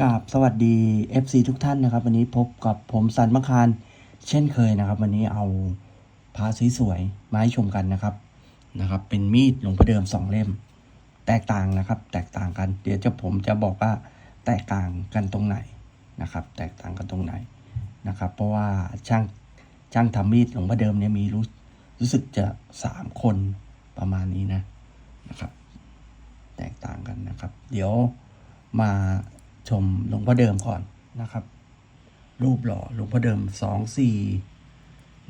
กราบสวัสดี FC ทุกท่านนะครับ วันนี้พบกับผมสันมะคารเช่นเคยนะครับ วันนี้เอาพระสวยๆมาให้ชมกันนะครับนะครับ เป็นมีดหลวงพ่อเดิมสองเล่ม แตกต่างนะครับ แตกต่างกัน เดี๋ยวจะผมจะบอกว่าแตกต่างกันตรงไหนนะครับ แตกต่างกันตรงไหนนะครับ เพราะว่าช่างช่างทำมีดหลวงพ่อเดิมเนี่ยมีรู้รู้สึกจะสามคนประมาณนี้นะนะครับ แตกต่างกันนะครับ เดี๋ยวมา ชมหลวงพ่อเดิมก่อนนะครับ รูปหล่อหลวงพ่อเดิมสองสี่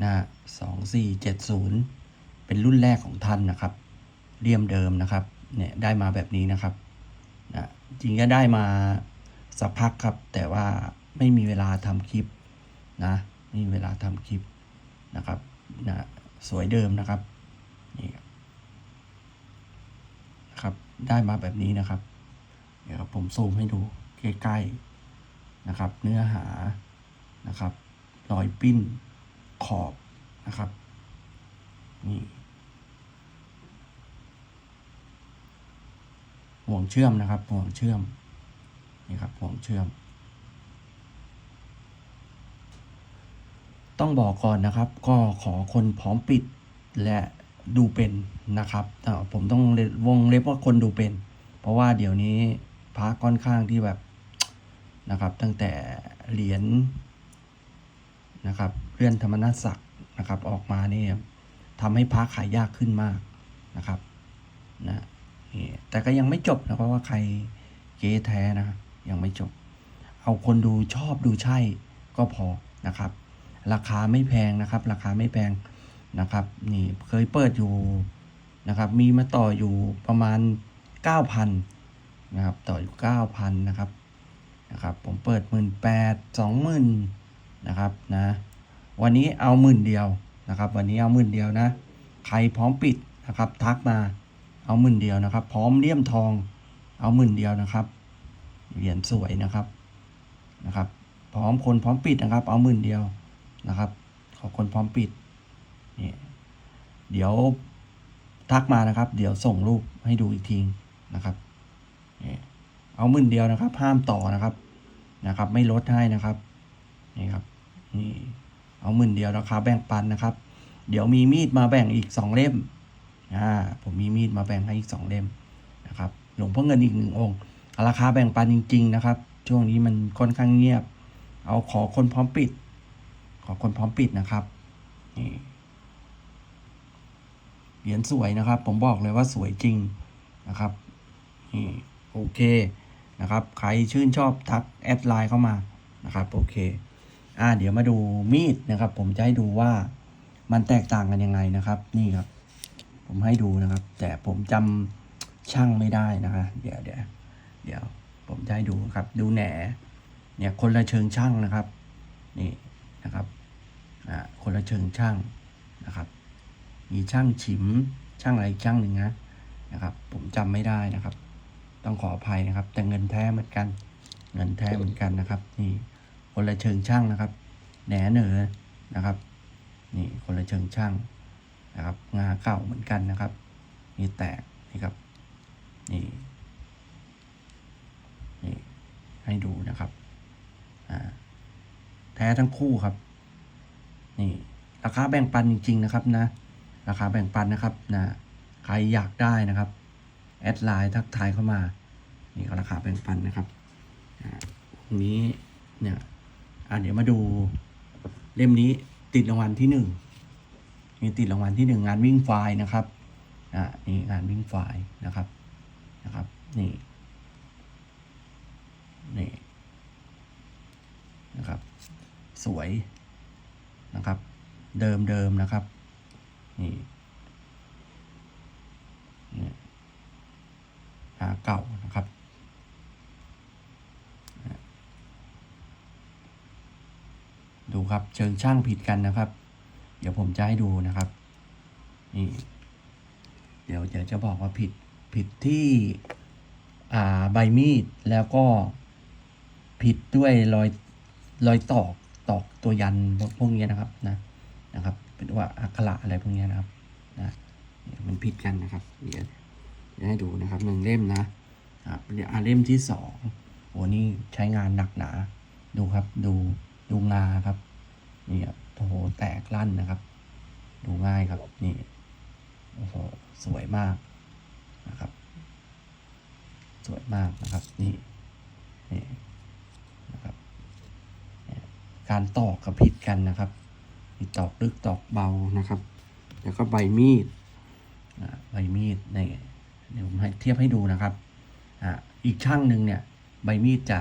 นะสองสี่เจ็ดศูนย์เป็นรุ่นแรกของท่านนะครับเลี่ยมเดิมนะครับเนี่ยได้มาแบบนี้นะครับนะจริงก็ได้มาสักพักครับ แต่ว่าไม่มีเวลาทำคลิปนะไม่มีเวลาทำคลิปนะครับนะสวยเดิมนะครับนี่ครับนะครับได้มาแบบนี้นะครับ เดี๋ยวผมซูมให้ดู ใกล้ๆนะครับ เนื้อหานะครับ รอยปิ้นขอบนะครับ นี่ห่วงเชื่อมนะครับห่วงเชื่อมนี่ครับห่วงเชื่อม ต้องบอกก่อนนะครับ ก็ขอคนพร้อมปิดและดูเป็นนะครับผมต้องวงเล็บว่าคนดูเป็น เพราะว่าเดี๋ยวนี้พระค่อนข้างที่แบบ นะครับ ตั้งแต่เหรียญนะครับเลื่อนธรรมนัสศักดิ์นะครับออกมาเนี่ยทำให้พระขายยากขึ้นมากนะครับนะนี่แต่ก็ยังไม่จบนะเพราะว่าใครเก๊แท้นะยังไม่จบ เอาคนดูชอบดูใช่ก็พอนะครับ ราคาไม่แพงนะครับ ราคาไม่แพงนะครับนี่เคยเปิดอยู่นะครับ มีมาต่ออยู่ประมาณ 9,000นะครับต่ออยู่ 9,000นะครับ นะครับผมเปิด 1 8 0 0 0 20,000นะครับนะวันนี้เอาหมื่นเดียวนะครับ วันนี้เอาหมื่นเดียวนะ ใครพร้อมปิดนะครับ ทักมาเอาหมื่นเดียวนะครับ พร้อมเลี่ยมทองเอาหมื่นเดียวนะครับเหรียญสวยนะครับนะครับ พร้อมคนพร้อมปิดนะครับ เอาหมื่นเดียวนะครับ ขอคนพร้อมปิดนี่เดี๋ยวทักมานะครับ เดี๋ยวส่งรูปให้ดูอีกทีนะครับนี่ เอาหมื่นเดียวนะครับ ห้ามต่อนะครับนะครับ ไม่ลดให้นะครับนี่ครับนี่เอาหมื่นเดียวราคาแบ่งปันนะครับ เดี๋ยวมีมีดมาแบ่งอีกสองเล่มอ่าผมมีมีดมาแบ่งให้อีกสองเล่มนะครับ หลวงพ่อเงินอีกหนึ่งองค์ ราคาแบ่งปันจริง ๆ นะครับ ช่วงนี้มันค่อนข้างเงียบ เอาขอคนพร้อมปิด ขอคนพร้อมปิดนะครับนี่เหรียญสวยนะครับ ผมบอกเลยว่าสวยจริงนะครับนี่โอเค นะครับ ใครชื่นชอบทักแอดไลน์เข้ามานะครับโอเคอ่าเดี๋ยวมาดูมีดนะครับ ผมจะให้ดูว่ามันแตกต่างกันยังไงนะครับ นี่ครับ ผมให้ดูนะครับ แต่ผมจำช่างไม่ได้นะคะเดี๋ยวเดี๋ยวเดี๋ยวผมจะให้ดูครับ ดูแหนเนี่ยคนละเชิงช่างนะครับ นี่นะครับอ่าคนละเชิงช่างนะครับ มีช่างฉิมช่างอะไรช่างหนึ่งนะนะครับ ผมจำไม่ได้นะครับ ต้องขออภัยนะครับ แต่เงินแท้เหมือนกัน เงินแท้เหมือนกันนะครับ นี่คนละเชิงช่างนะครับ แหนเหนือนะครับ นี่คนละเชิงช่างนะครับ งาเก่าเหมือนกันนะครับนี่แตกนี่ครับ นี่ นี่ ให้ดูนะครับ อ่า แท้ทั้งคู่ครับ นี่ ราคาแบ่งปันจริง ๆ นะครับนะ ราคาแบ่งปันนะครับนะ ใครอยากได้นะครับ แอดไลน์ทักทายเข้ามา นี่ก็ราคาแบ่งปันนะครับตรงนี้เนี่ยอ่าเดี๋ยวมาดูเล่มนี้ติดรางวัลที่หนึ่งมีติดรางวัลที่หนึ่งงานวิ่งไฟนะครับอ่านี่งานวิ่งไฟนะครับนะครับนี่นี่นะครับ สวยนะครับ เดิมเดิมนะครับนี่าเก่านะครับดูครับเชิงช่างผิดกันนะครับ เดี๋ยวผมจะให้ดูนะครับนี่เดี๋ยวเดี๋ยวจะบอกว่าผิดผิดที่อ่าใบมีดแล้วก็ผิดด้วยรอยรอยตอกตอกตัวยันพวกนี้นะครับนะนะครับ เป็นว่าอักขระอะไรพวกนี้นะครับนะมันผิดกันนะครับเดี๋ยว ให้ดูนะครับหนึ่งเล่มนะครับอ่าเล่มที่สองโหนี่ใช้งานหนักหนา ดูครับ ดูดูงาครับนี่ครับโอ้โหแตกลั่นนะครับ ดูง่ายครับนี่โอ้โหสวยมากนะครับ สวยมากนะครับนี่นี่นะครับการตอกกับผิดกันนะครับมีตอกลึกตอกเบานะครับ แล้วก็ใบมีดใบมีดนี่ เดี๋ยวผมให้เทียบให้ดูนะครับอ่าอีกช่างหนึ่งเนี่ยใบมีดจะ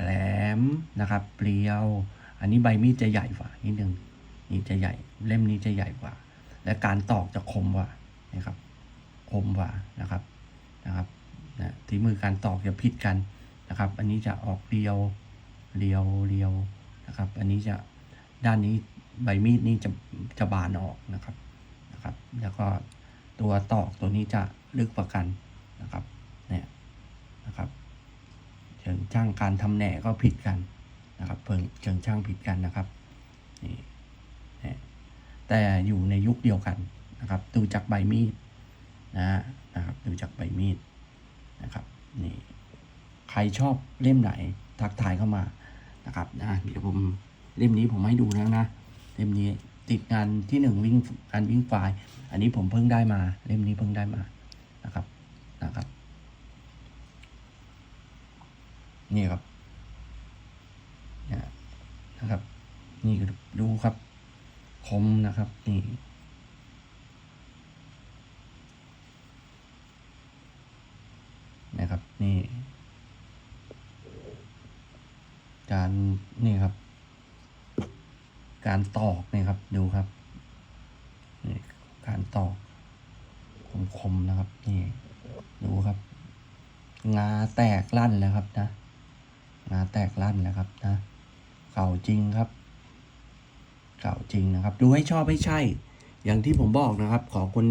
แหลมนะครับเปรียว อันนี้ใบมีดจะใหญ่กว่านิดนึงนี่จะใหญ่เล่มนี้จะใหญ่กว่า และการตอกจะคมกว่านะครับคมกว่านะครับนะครับนะที่มือการตอกจะผิดกันนะครับ อันนี้จะออกเรียวเรียวเรียวนะครับ อันนี้จะด้านนี้ใบมีดนี้จะจะบานออกนะครับนะครับ แล้วก็ ตัวตอกตัวนี้จะลึกกว่ากันนะครับเนี่ยนะครับเชิงช่างการทำแหน่ก็ผิดกันนะครับเพิ่งเชิงช่างผิดกันนะครับนี่นี่แต่อยู่ในยุคเดียวกันนะครับ ดูจากใบมีดนะนะครับดูจากใบมีดนะครับนี่ใครชอบเล่มไหนทักทายเข้ามานะครับนะเดี๋ยวผมเล่มนี้ผมให้ดูแล้วนะ เล่มนี้ ติดงานที่หนึ่งวิ่งการวิ่งไฟล์ อันนี้ผมเพิ่งได้มา เล่มนี้เพิ่งได้มานะครับนะครับ นี่ครับเนี่ยนะครับ นี่ดูครับคมนะครับนี่นะครับนี่ การนี่ครับ การตอกนี่ครับดูครับนี่การตอกคมๆนะครับนี่ดูครับ งาแตกลั่นแล้วครับนะ งาแตกลั่นแล้วครับนะเก่าจริงครับ เก่าจริงนะครับ ดูให้ชอบให้ใช่ อย่างที่ผมบอกนะครับ ขอคน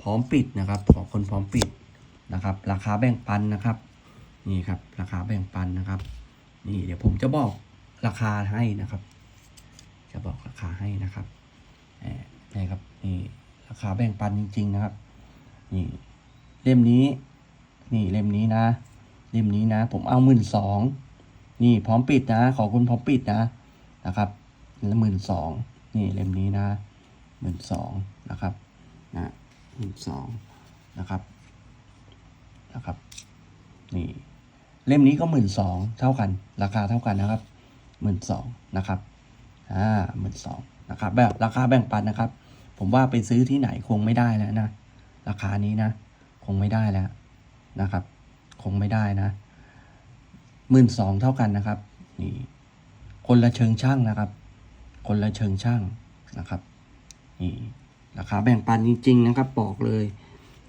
พร้อมปิดนะครับ ขอคนพร้อมปิดนะครับ ราคาแบ่งปันนะครับ นี่ครับ ราคาแบ่งปันนะครับ นี่เดี๋ยวผมจะบอกราคาให้นะครับ จะบอกราคาให้นะครับนี่ครับนี่ราคาแบ่งปันจริง ๆ นะครับ นี่เล่มนี้ นี่เล่มนี้นะ เล่มนี้นะ ผมเอาหมื่นสองนี่พร้อมปิดนะ ขอคุณพร้อมปิดนะนะครับละหมื่นสองนี่เล่มนี้นะหมื่นสองนะครับนะหมื่นสองนะครับนะครับ นี่เล่มนี้ก็หมื่นสองเท่ากัน ราคาเท่ากันนะครับหมื่นสองนะครับ อ่าหมื่นสองนะครับแบบราคาแบ่งปันนะครับ ผมว่าไปซื้อที่ไหนคงไม่ได้แล้วนะ ราคานี้นะ คงไม่ได้แล้วนะครับ คงไม่ได้นะหมื่นสองเท่ากันนะครับนี่คนละเชิงช่างนะครับ คนละเชิงช่างนะครับนี่ราคาแบ่งปันจริง ๆ นะครับบอกเลย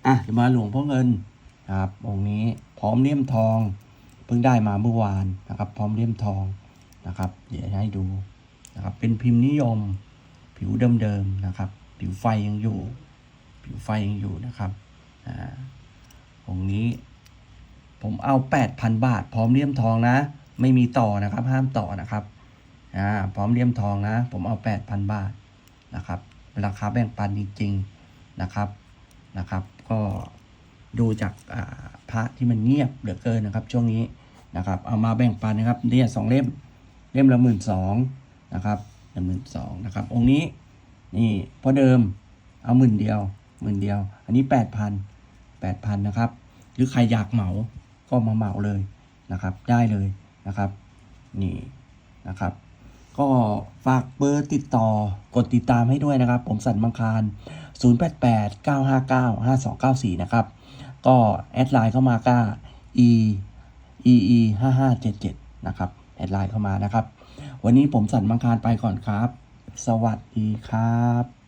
อะเดี๋ยวมาหลวงพ่อเงินนะครับองค์นี้พร้อมเลี่ยมทอง เพิ่งได้มาเมื่อวานนะครับ พร้อมเลี่ยมทองนะครับ เดี๋ยวให้ดู นะครับเป็นพิมพ์นิยม ผิวเดิมๆนะครับ ผิวไฟยังอยู่ ผิวไฟยังอยู่นะครับอ่าองนี้ ผมเอา 8,000 บาท พร้อมเลี่ยมทองนะ ไม่มีต่อนะครับ ห้ามต่อนะครับอ่าพร้อมเลี่ยมทองนะ ผมเอา 8,000 บาทนะครับราคาแบ่งปันจริงๆนะครับนะครับ ก็ดูจากอ่าพระที่มันเงียบเหลือเกินนะครับ ช่วงนี้นะครับ เอามาแบ่งปันนะครับเนี่ยสองเล่ม เล่มละหมื่นสอง นะครับละหมื่นสองนะครับ องค์นี้นี่พราะเดิมเอาหมื่นเดียวหมื่นเดียว อันนี้แปดพันแปดพันนะครับ หรือใครอยากเหมาก็มาเหมาเลยนะครับ ได้เลยนะครับ นี่นะครับ ก็ฝากเบอร์ติดต่อกดติดตามให้ด้วยนะครับ ผมสันมังคาร 088 959 5294 นะครับ ก็แอดไลน์เข้ามาก้า e e e 5577 นะครับ แอดไลน์เข้ามานะครับ วันนี้ผมสันมังคารไปก่อนครับ สวัสดีครับ